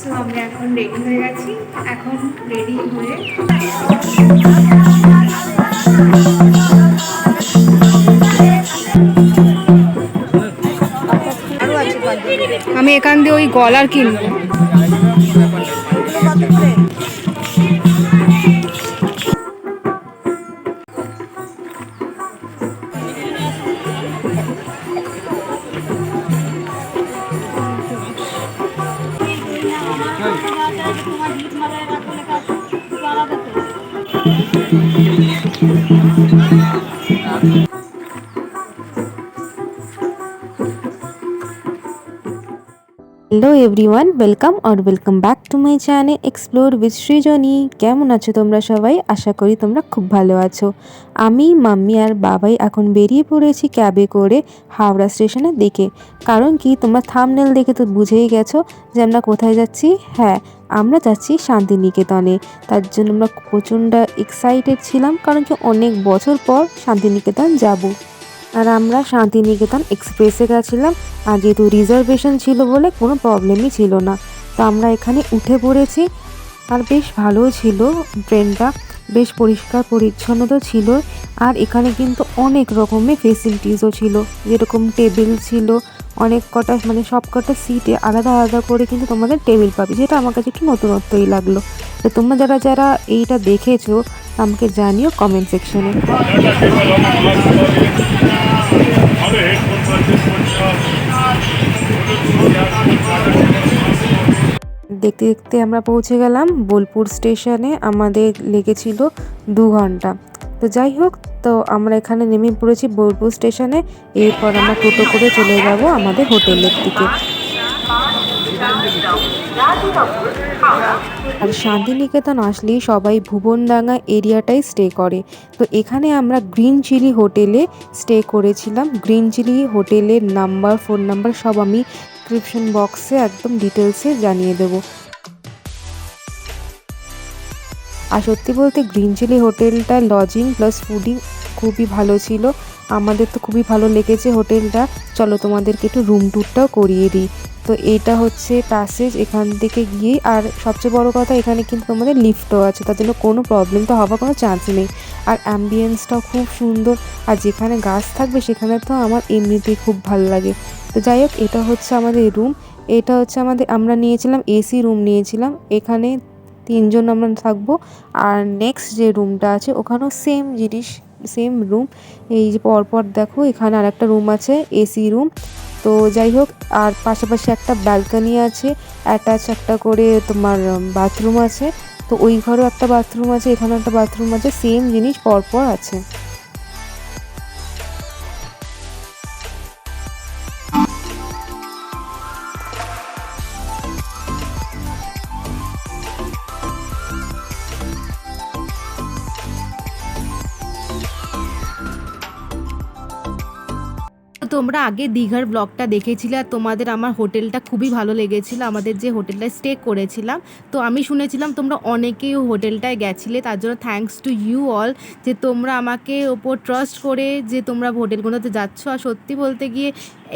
So এখন ready হয়ে গেছি। এখন রেডি হয়ে আমি এখান দিয়ে ওই গলার কিনবো। Thank you. Hello everyone welcome R welcome back to my channel explore with Srijani কেমন আছো তোমরা সবাই? আশা করি তোমরা খুব ভালো আছো। আমি, মাম্মি আর বাবাই এখন বেরিয়ে পড়েছি ক্যাবে করে হাওড়া স্টেশনের দিকে। কারণ কি, তোমরা থামনেল দেখে তো বুঝেই গেছো যে আমরা কোথায় যাচ্ছি? হ্যাঁ আমরা যাচ্ছি শান্তিনিকেতনে। তার জন্য আমরা প্রচণ্ড এক্সাইটেড ছিলাম, কারণ কি অনেক বছর পর শান্তিনিকেতন যাব। আর আমরা শান্তিনিকেতন এক্সপ্রেসে গেছিলাম। আর যেহেতু রিজার্ভেশন ছিল বলে কোনো প্রবলেমই ছিল না। তো আমরা এখানে উঠে পড়েছি আর বেশ ভালোও ছিল ট্রেনটা। বেশ পরিষ্কার পরিচ্ছন্ন তো ছিল। আর এখানে কিন্তু অনেক রকমের ফেসিলিটিসও ছিল। যেরকম টেবিল ছিল, অনেক কটা মানে সব কটা সিটে আলাদা আলাদা করে কিন্তু তোমাদের টেবিল পাবে। যেটা আমার কাছে একটু নতুনত্বই লাগল। তো তোমরা যারা যারা এইটা দেখেছ আমাকে জানিও কমেন্ট সেকশনে দেখতে দেখতে আমরা পৌঁছে গেলাম বোলপুর স্টেশনে। আমাদের লেগেছিল দু ঘণ্টা। তো যাই হোক, তো আমরা এখানে নেমে পড়েছি বোলপুর স্টেশনে। এরপর আমরা টোটো করে চলে যাব আমাদের হোটেলের দিকে। আর শান্তিনিকেতন আসলেই সবাই ভুবনডাঙ্গা এরিয়াটাই স্টে করে। তো এখানে আমরা গ্রিন চিলি হোটেলে স্টে করেছিলাম। গ্রিন চিলি হোটেলের নাম্বার ফোন নাম্বার সব আমি ডিসক্রিপশন বক্সে একদম ডিটেলসে জানিয়ে দেবো। আর সত্যি বলতে গ্রিন চিলি হোটেলটা লজিং প্লাস ফুডিং খুবই ভালো ছিল। আমাদের তো খুবই ভালো লেগেছে হোটেলটা চলো তোমাদেরকে একটু রুম ট্যুরটাও করিয়ে দিই। তো এটা হচ্ছে প্যাসেজ এখান থেকে গিয়ে আর সবচেয়ে বড় কথা, এখানে কিন্তু তোমাদের লিফটও আছে, তার জন্য কোনো প্রবলেম তো হওয়ার কোনো চান্স নেই। আর অ্যাম্বিয়েন্সটাও খুব সুন্দর, আর যেখানে গাছ থাকবে সেখানে তো আমার এমনিতেই খুব ভালো লাগে। তো যাই হোক, এটা হচ্ছে আমাদের রুম এটা হচ্ছে আমাদের, আমরা নিয়েছিলাম এসি রুম নিয়েছিলাম, এখানে তিনজন আমরা থাকব। আর নেক্সট যে রুমটা আছে, ওখানেও সেম জিনিস সেম রুম এই যে পরপর দেখো, এখানে আর একটা রুম আছে এসি রুম তো যাই হোক, আর পাশাপাশি একটা ব্যালকানি আছে অ্যাটাচ একটা করে তোমার বাথরুম আছে। তো ওই ঘরেও একটা বাথরুম আছে, এখানেও একটা বাথরুম আছে সেম জিনিস পরপর আছে। তোমরা আগে দীঘার ব্লগটা দেখেছিলে আর তোমাদের আমার হোটেলটা খুবই ভালো লেগেছিল, আমাদের যে হোটেলটায় স্টে করেছিলাম। তো আমি শুনেছিলাম তোমরা অনেকেই হোটেলটায় গেছিলে, তার জন্য থ্যাঙ্কস টু ইউ অল যে তোমরা আমাকে ওপর ট্রাস্ট করে যে তোমরা হোটেলগুলোতে যাচ্ছ। আর সত্যি বলতে গিয়ে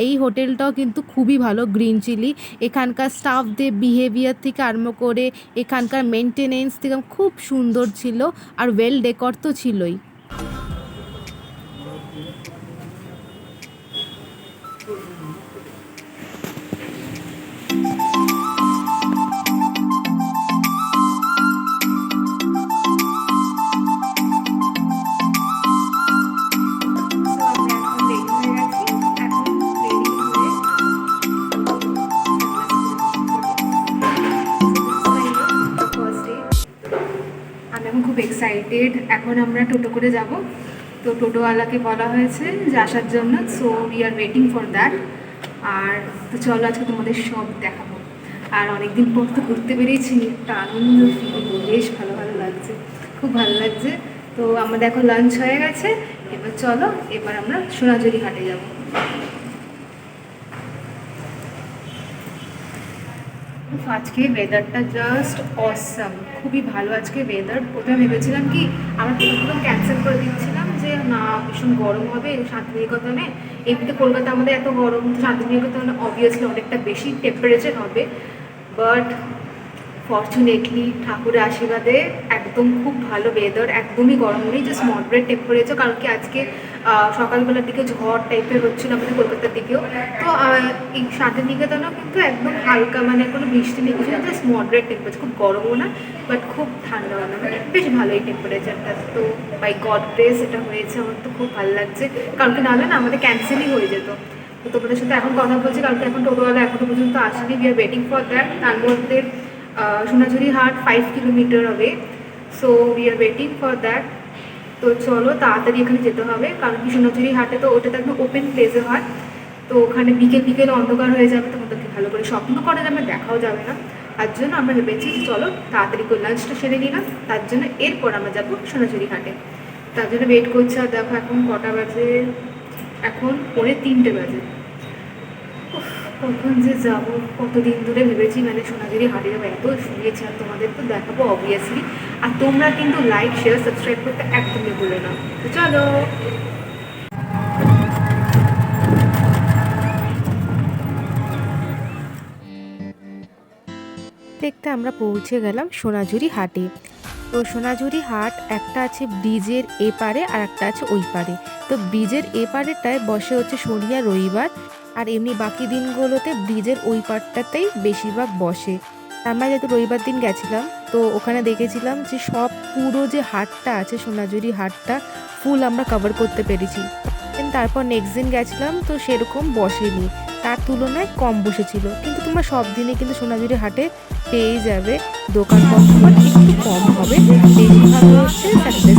এই হোটেলটাও কিন্তু খুবই ভালো গ্রিন চিলি এখানকার স্টাফদের বিহেভিয়ার থেকে আরম্ভ করে এখানকার মেনটেনেন্স থেকে খুব সুন্দর ছিল আর ওয়েল ডেকর তো ছিলই। আমরা টোটো করে যাব। তো টোটোওয়ালাকে বলা হয়েছে যে আসার জন্য so we are waiting for that আর তো চলো আজকে তোমাদের সব দেখাবো। আর অনেকদিন পর তো ঘুরতে বেরিয়েছি, একটা আনন্দ বেশ ভালো ভালো লাগছে, খুব ভালো লাগছে। তো আমাদের এখন লাঞ্চ হয়ে গেছে, এবার চলো, এবার আমরা সোনাঝুরি ঘাটে যাব। আজকে ওয়েদারটা জাস্ট অসাম খুবই ভালো আজকে ওয়েদার প্রথমে ভেবেছিলাম কি, আমার প্রথমে ক্যান্সেল করে দিচ্ছিলাম যে, না, ভীষণ গরম হবে শান্তিনিকেতনে। এমনিতে কলকাতা আমাদের এত গরম, শান্তিনিকেতনে অবভিয়াসলি অনেকটা বেশি টেম্পারেচার হবে। বাট ফর্চুনেটলি ঠাকুরের আশীর্বাদে একদম খুব ভালো ওয়েদার একদমই গরম নেই জাস্ট মডারেট টেম্পারেচার কারণ কি আজকে সকালবেলার দিকে ঝড় টাইপের হচ্ছিল আমাদের কলকাতার দিকেও। তো এই শান্তিনিকেতনেও কিন্তু একদম হালকা মানে কোনো বৃষ্টি নেই, কিছু জাস্ট মডারেট টেম্পারেচার খুব গরমও না বাট খুব ঠান্ডাও না মানে বেশ ভালো এই টেম্পারেচারটা তো বাই গড গ্রেস এটা হয়েছে, আমার তো খুব ভালো লাগছে। কারণ কি নাহলে না, আমাদের ক্যান্সেলই হয়ে যেত। তো তোমাদের সাথে এখন কথা বলছি, কারণ এখন টোটোওয়ালা এখনও পর্যন্ত আসেনি we are waiting for that তার মধ্যে সোনাঝুরি হাট ফাইভ কিলোমিটার হবে so we are waiting for that তো চলো, তাড়াতাড়ি এখানে যেতে হবে, কারণ কি সোনাঝুরি হাটে তো ওটা তো একদম ওপেন প্লেসে হয়। তো ওখানে বিকেল বিকেল অন্ধকার হয়ে যাবে, তখন তোকে ভালো করে স্বপ্ন করা যাবে, দেখাও যাবে না। তার জন্য আমরা ভেবেছি চলো, তাড়াতাড়ি করে লাঞ্চটা সেরে নিলাম। তার জন্য এরপর আমরা যাব সোনাঝুরি হাটে তার জন্য ওয়েট করছি, আর দেখো এখন কটা বাজে? এখন পৌনে তিনটে বাজে। কখন যে যাব, কতদিন ধরে ভেবেছি মানে সোনাঝুরি হাটে যাব এত শুনেছি আর তোমাদের তো দেখাবো অবভিয়াসলি আর তোমরা কিন্তু লাইক শেয়ার সাবস্ক্রাইব করতে একদমই ভুলে না। চলো। দেখতে আমরা পৌঁছে গেলাম সোনাঝুরি হাটে। তো সোনাঝুরি হাট একটা আছে ব্রিজের এপারে আর একটা আছে ওই পারে। তো ব্রিজের এপারেটায় বসে হচ্ছে আর রবিবার। আর এমনি বাকি দিনগুলোতে ব্রিজের ওই পারটাতেই বেশিরভাগ বসে আমরা যেহেতু রবিবার দিন গেছিলাম তো ওখানে দেখেছিলাম যে সব পুরো যে হাটটা আছে সোনাঝুরি হাটটা ফুল আমরা কভার করতে পেরেছি তারপর নেক্সট দিন গেছিলাম তো সেরকম বসেনি তার তুলনায় কম বসেছিল কিন্তু তোমরা সব দিনে কিন্তু সোনাঝুরি হাটে পেয়ে যাবে দোকান কখন একটু কম হবে বেশিরভাগ হচ্ছে স্যাটারডে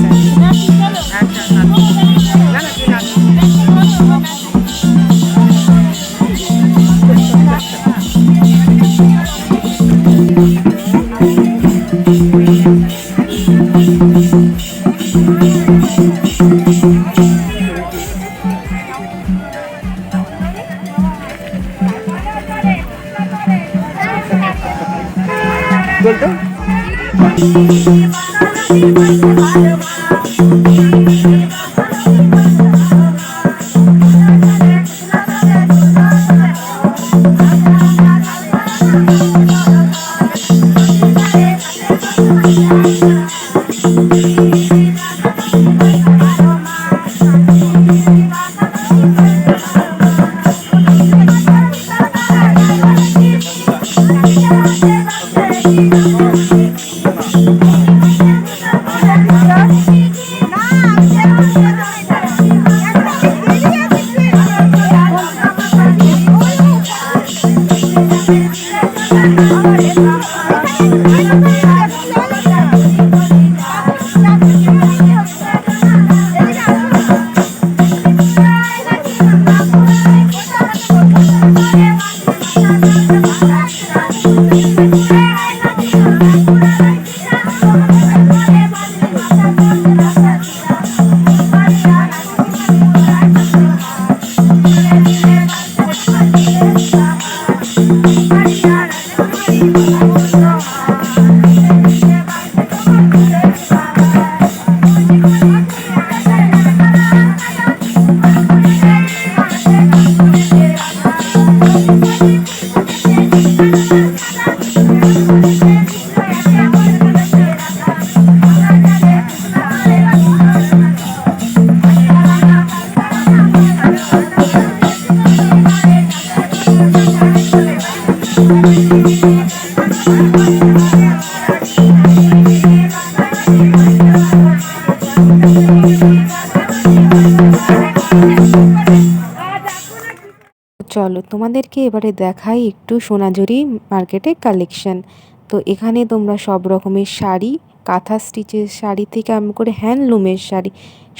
চলো তোমাদেরকে এবারে দেখাই একটু সোনাঝুরি মার্কেটে কালেকশন তো এখানে তোমরা সব রকমের শাড়ি কাঁথা স্টিচের শাড়ি থেকে আরম্ভ করে হ্যান্ডলুমের শাড়ি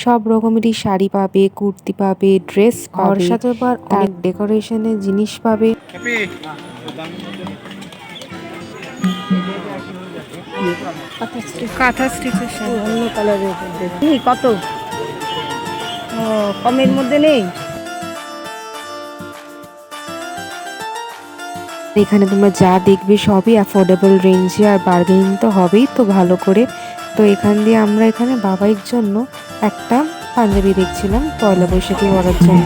সব রকমেরই শাড়ি পাবে কুর্তি পাবে ড্রেস ঘর সাজাবার অনেক ডেকোরেশনের জিনিস পাবে। কাঁথা স্টিচের শাড়ি। অন্য কালারের দেখি কত? ও কমের মধ্যে নেই? এখানে তোমরা যা দেখবে সবই অ্যাফোর্ডেবল রেঞ্জে আর বার্গেনিং তো হবেই, তো ভালো করে। তো এখান দিয়ে আমরা এখানে বাবাইয়ের জন্য একটা পাঞ্জাবি দেখছিলাম, পয়লা বৈশাখী পরার জন্য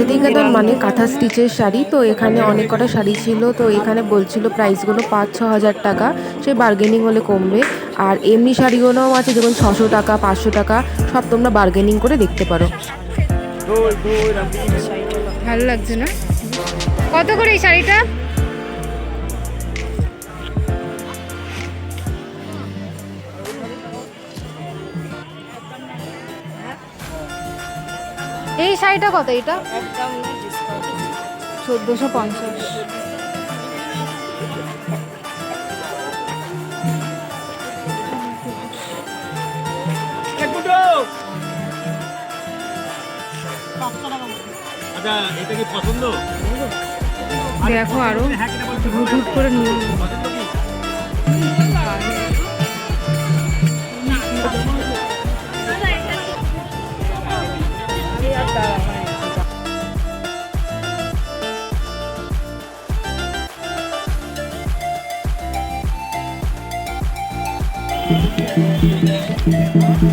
দিদিকাদন মানে কাঁথা স্টিচের শাড়ি। তো এখানে অনেক কটা শাড়ি ছিল। তো এখানে বলছিল প্রাইসগুলো পাঁচ ছ হাজার টাকা। সে বার্গেনিং হলে কমবে। আর এমনি শাড়িগুলোও আছে যেমন ছশো টাকা পাঁচশো টাকা সব তোমরা বার্গেনিং করে দেখতে পারো। ভালো লাগছে না? কত করে এই শাড়িটা? এই শাড়িটা কত এটা? একদম ডিসকাউন্ট চোদ্দোশো পঞ্চাশ। আচ্ছা এটা কি পছন্দ? দেখো আরও। হুট হুট করে নিয়ে অনেক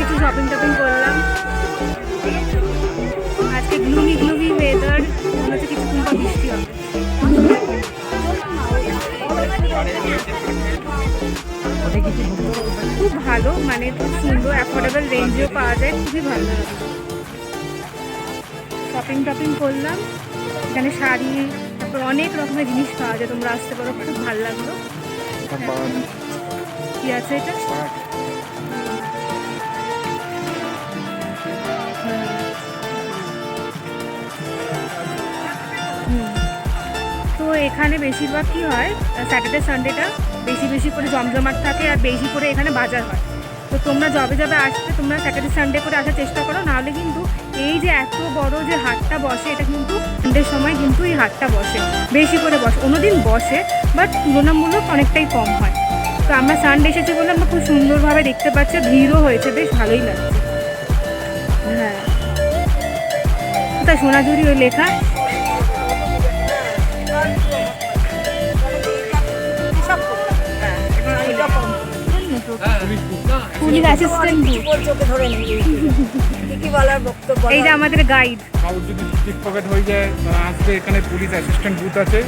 কিছু শপিং টপিং করলাম। আজকে গ্লুমি গ্লুমি ওয়েদার মনে হচ্ছে কিছুক্ষণ খুব ভালো মানে খুব সুন্দর অ্যাফোর্ডেবল রেঞ্জেও পাওয়া যায় খুবই ভালো শপিং টপিং করলাম। এখানে শাড়ি তারপর অনেক রকমের জিনিস পাওয়া যায় তোমরা আসতে পারো খুব ভালো লাগল। কি আছে এটা। তো এখানে বেশিরভাগ কি হয় স্যাটারডে সানডেটা বেশি বেশি করে জমজমাট থাকে আর বেশি করে এখানে বাজার হয়। তো তোমরা যবে যবে আসবে, তোমরা স্যাটারডে সানডে করে আসার চেষ্টা করো, নাহলে কিন্তু এই যে এত বড় যে হাটটা বসে, এটা কিন্তু সানডের সময় কিন্তু এই হাটটা বসে, বেশি করে বসে, অন্যদিন বসে বাট তুলনামূলক অনেকটাই কম হয়। তো আমরা সানডে এসেছি বলে আমরা খুব সুন্দরভাবে দেখতে পাচ্ছি, ভিড়ও হয়েছে, বেশ ভালোই লাগছে। হ্যাঁ। কোথায় সোনাঝুরি ওই লেখা? পুলিশ অ্যাসিস্ট্যান্ট চোখে ধরে কি কি বলার বক্তব্য এই যে আমাদের গাইড কারোর যদি পিক পকেট হয়ে যায় তারা আসবে এখানে পুলিশ অ্যাসিস্ট্যান্ট বুথ আছে।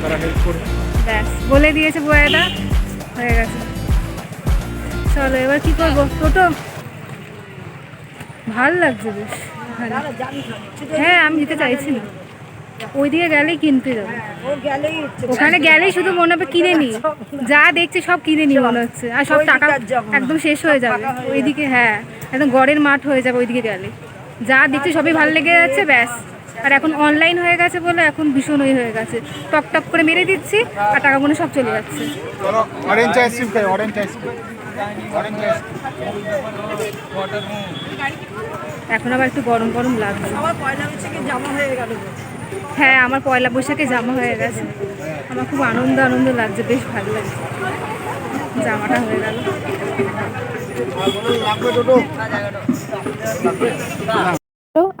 তারা হেল্প করবে। ব্যাস বলে দিয়েছে বয়াটা। হয়ে গেছে। চলো এবার কি করব? টোটো? ভালো লাগছে বেশ। হ্যাঁ আমি যেতে চাইছি না। ওইদিকে গেলেই কিনতে যাব। হচ্ছে ওখানে গেলেই শুধু মনে হবে কিনে নি। যা দেখছি সব কিনে নি মনে হচ্ছে। আর সব টাকা। একদম শেষ হয়ে যাবে। ওইদিকে হ্যাঁ একদম গড়ের মাঠ হয়ে যাবে ওইদিকে গেলে। যা দেখছি সবই ভালো লেগে যাচ্ছে ব্যাস। আর এখন অনলাইন হয়ে গেছে বলে এখন ভীষণ ওই হয়ে গেছে। টক টক করে মেরে দিচ্ছি আর টাকা মনে সব চলে যাচ্ছে। অরেঞ্জ আইসক্রিম খাই অরেঞ্জ আইসক্রিম এখন আবার একটু গরম গরম লাগছে। আমার পয়লা বৈশাখে জামা হয়ে গেল। হ্যাঁ আমার পয়লা বৈশাখে জামা হয়ে গেছে। আমার খুব আনন্দ আনন্দ লাগছে, বেশ ভালো লাগছে। জামাটা হয়ে গেল।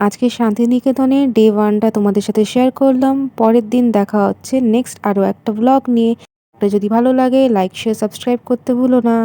আজকে শান্তিনিকেতনের ডে ওয়ানটা তোমাদের সাথে শেয়ার করলাম। পরের দিন দেখা হচ্ছে নেক্সট আরও একটা ব্লগ নিয়ে। যদি ভালো লাগে লাইক শেয়ার সাবস্ক্রাইব করতে ভুলো না।